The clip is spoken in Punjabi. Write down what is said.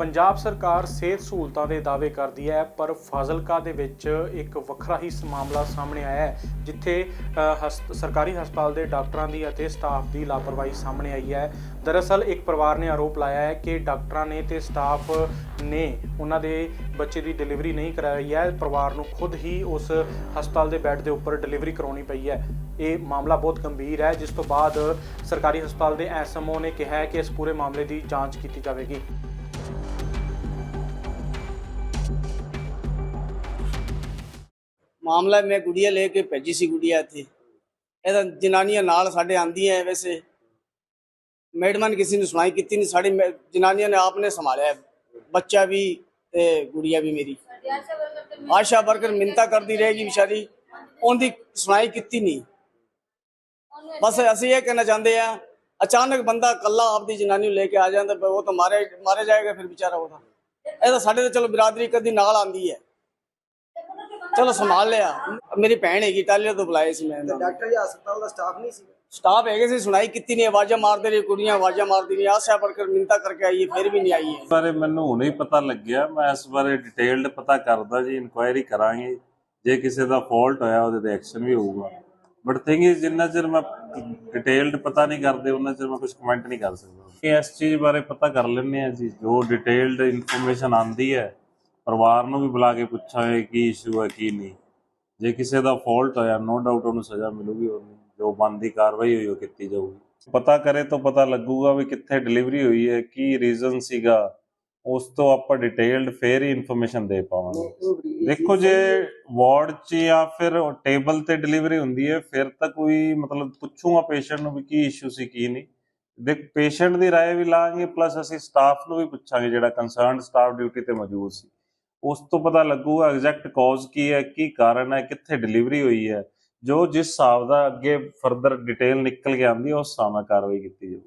ਪੰਜਾਬ ਸਰਕਾਰ ਸਿਹਤ ਸਹੂਲਤਾਂ ਦੇ ਦਾਅਵੇ ਕਰਦੀ ਹੈ ਪਰ ਫਾਜ਼ਿਲਕਾ ਦੇ ਵਿੱਚ ਇੱਕ ਵੱਖਰਾ ਹੀ ਸ- ਮਾਮਲਾ ਸਾਹਮਣੇ ਆਇਆ ਹੈ ਜਿੱਥੇ ਅ, ਸਰਕਾਰੀ ਹਸਪਤਾਲ ਦੇ ਡਾਕਟਰਾਂ ਦੀ ਅਤੇ ਸਟਾਫ ਦੀ ਲਾਪਰਵਾਹੀ ਸਾਹਮਣੇ ਆਈ ਹੈ। ਦਰਅਸਲ ਇੱਕ ਪਰਿਵਾਰ ਨੇ ਆਰੋਪ ਲਾਇਆ ਹੈ ਕਿ ਡਾਕਟਰਾਂ ਨੇ ਤੇ ਸਟਾਫ ਨੇ ਉਹਨਾਂ ਦੇ ਬੱਚੇ ਦੀ ਡਿਲੀਵਰੀ ਨਹੀਂ ਕਰਾਈ ਹੈ। ਪਰਿਵਾਰ ਨੂੰ ਖੁਦ ਹੀ ਉਸ ਹਸਪਤਾਲ ਦੇ ਬੈੱਡ ਦੇ ਉੱਪਰ ਡਿਲੀਵਰੀ ਕਰਾਉਣੀ ਪਈ ਹੈ। ਇਹ ਮਾਮਲਾ ਬਹੁਤ ਗੰਭੀਰ ਹੈ ਜਿਸ ਤੋਂ ਬਾਅਦ ਸਰਕਾਰੀ ਹਸਪਤਾਲ ਦੇ ਐਸਐਮਓ ਨੇ ਕਿਹਾ ਹੈ ਕਿ ਇਸ ਪੂਰੇ ਮਾਮਲੇ ਦੀ ਜਾਂਚ ਕੀਤੀ ਜਾਵੇਗੀ। ਮਾਮਲਾ ਮੈਂ ਗੁੜੀਆ ਲੈ ਕੇ ਭੇਜੀ ਸੀ ਗੁੜੀਆ ਇੱਥੇ। ਇਹਦਾ ਜਨਾਨੀਆਂ ਨਾਲ ਸਾਡੇ ਆਂਦੀਆਂ ਵੈਸੇ। ਮੈਡਮਾਂ ਨੇ ਕਿਸੇ ਨੂੰ ਸੁਣਾਈ ਕੀਤੀ ਨਹੀਂ ਸਾਡੀ ਮੈ- ਜਨਾਨੀਆਂ ਨੇ ਆਪ ਨੇ ਸੰਭਾਲਿਆ ਬੱਚਾ ਵੀ ਤੇ ਗੁੜੀਆ ਵੀ ਮੇਰੀ। ਆਸ਼ਾ ਵਰਕਰ ਮਿੰਤਾ ਕਰਦੀ ਰਹੇਗੀ ਵਿਚਾਰੀ। ਉਹਦੀ ਸੁਣਾਈ ਕੀਤੀ ਨਹੀਂ ਬਸ ਅਸੀਂ ਇਹ ਕਹਿਣਾ ਚਾਹੁੰਦੇ ਆ, ਅਚਾਨਕ ਬੰਦਾ ਕੱਲਾ ਆਪਦੀ ਜਨਾਨੀ ਨੂੰ ਲੈ ਕੇ ਆ ਜਾਂਦਾ, ਉਹ ਤਾਂ ਮਾਰੇ ਮਾਰੇ ਜਾਏਗਾ ਫਿਰ ਵਿਚਾਰਾ ਉਹਦਾ। ਇਹ ਤਾਂ ਸਾਡੇ ਤਾਂ ਚਲੋ ਬਰਾਦਰੀ ਕਦੀ ਨਾਲ ਆਂਦੀ ਹੈ ਚਲੋ ਸੰਭਾਲ ਲਿਆ। ਮੇਰੀ ਭੈਣ ਹੈਗੀ ਟਾਲੀਆਂ ਤੋਂ ਬੁਲਾਏ ਸੀ ਮੈਂ। ਨੂੰ। ਡਾਕਟਰ ਜੀ ਹਸਪਤਾਲ ਦਾ ਸਟਾਫ ਨਹੀਂ ਸੀ? ਸਟਾਫ ਹੈਗੇ ਸੀ ਸੁਣਾਈ ਕੀਤੀ ਨਹੀਂ ਆਵਾਜ਼ਾਂ ਮਾਰਦੇ ਰਹੇ ਕੁੜੀਆਂ ਆਵਾਜ਼ਾਂ ਮਾਰਦੀ ਰਹੀ ਆਸ਼ਾ ਵਰਕਰ ਮਿੰਤਾ ਕਰਕੇ ਆਈ ਹੈ ਫਿਰ ਵੀ ਨਹੀਂ ਆਈ ਹੈ। ਬਾਰੇ ਮੈਨੂੰ ਹੁਣੇ ਹੀ ਪਤਾ ਲੱਗਿਆ ਮੈਂ ਇਸ ਬਾਰੇ ਡਿਟੇਲਡ ਪਤਾ ਕਰਦਾ ਜੀ ਇਨਕੁਆਇਰੀ ਕਰਾਂਗੇ। ਜੇ ਕਿਸੇ ਦਾ ਫਾਲਟ ਹੋਇਆ ਉਹਦੇ ਤੇ ਐਕਸ਼ਨ ਵੀ ਹੋਊਗਾ। ਬਟ ਥਿੰਗ ਇਜ਼ ਜਿੰਨਾ ਚਿਰ ਮੈਂ ਡਿਟੇਲਡ ਪਤਾ ਨਹੀਂ ਕਰਦੇ ਉਹਨਾਂ ਚਿਰ ਮੈਂ ਕੁਝ ਕਮੈਂਟ ਨਹੀਂ ਕਰ ਸਕਦਾ। ਕਿ ਇਸ ਚੀਜ਼ ਬਾਰੇ ਪਤਾ ਕਰ ਲੈਂਦੇ ਆ ਜੀ ਜੋ ਡਿਟੇਲਡ ਇਨਫੋਰਮੇਸ਼ਨ ਆਂਦੀ ਹੈ ਪਰਿਵਾਰ ਨੂੰ ਵੀ ਬੁਲਾ ਕੇ ਪੁੱਛਾਂਗੇ ਕੀ ਇਸ਼ੂ ਹੈ ਕੀ ਨਹੀਂ ਜੇ ਕਿਸੇ ਦਾ ਫਾਲਟ ਹੋਇਆ ਨੋ ਡਾਊਟ ਉਹਨੂੰ ਸਜ਼ਾ ਮਿਲੂਗੀ ਉਹਨੂੰ ਜੋ ਬਣਦੀ ਕਾਰਵਾਈ ਹੋਈ ਉਹ ਕੀਤੀ ਜਾਊਗੀ ਪਤਾ ਕਰੇ ਤਾਂ ਪਤਾ ਲੱਗੂਗਾ ਵੀ ਕਿੱਥੇ ਡਿਲੀਵਰੀ ਹੋਈ ਹੈ ਕੀ ਰੀਜ਼ਨ ਸੀਗਾ ਉਸ ਤੋਂ ਆਪਾਂ ਡਿਟੇਲਡ ਫੇਰ ਹੀ ਇਨਫੋਰਮੇਸ਼ਨ ਦੇ ਪਾਵਾਂਗੇ ਦੇਖੋ ਜੇ ਵਾਰਡ 'ਚ ਜਾਂ ਫਿਰ ਟੇਬਲ ਤੇ ਡਿਲੀਵਰੀ ਹੁੰਦੀ ਹੈ ਫਿਰ ਤਾਂ ਕੋਈ ਮਤਲਬ ਪੁੱਛੂਗਾ ਪੇਸ਼ੈਂਟ ਨੂੰ ਵੀ ਕੀ ਇਸ਼ੂ ਸੀ ਕੀ ਨਹੀਂ ਦੇਖ ਪੇਸ਼ੈਂਟ ਦੀ رائے ਵੀ ਲਾਂਗੇ ਪਲੱਸ ਅਸੀਂ ਸਟਾਫ ਨੂੰ ਵੀ ਪੁੱਛਾਂਗੇ ਜਿਹੜਾ ਕੰਸਰਨਡ ਸਟਾਫ ਡਿਊਟੀ ਤੇ ਮੌਜੂਦ ਸੀ ਉਸ ਤੋਂ ਪਤਾ ਲੱਗੂਗਾ ਐਗਜ਼ੈਕਟ ਕਾਜ਼ ਕੀ ਹੈ, ਕੀ ਕਾਰਨ ਹੈ, ਕਿੱਥੇ ਡਿਲੀਵਰੀ ਹੋਈ ਹੈ। ਜੋ ਜਿਸ ਹਿਸਾਬ ਦਾ ਅੱਗੇ ਫਰਦਰ ਡਿਟੇਲ ਨਿਕਲ ਕੇ ਆਉਂਦੀ ਹੈ, ਉਸ ਹਿਸਾਬ ਨਾਲ ਕਾਰਵਾਈ ਕੀਤੀ ਜਾਊ।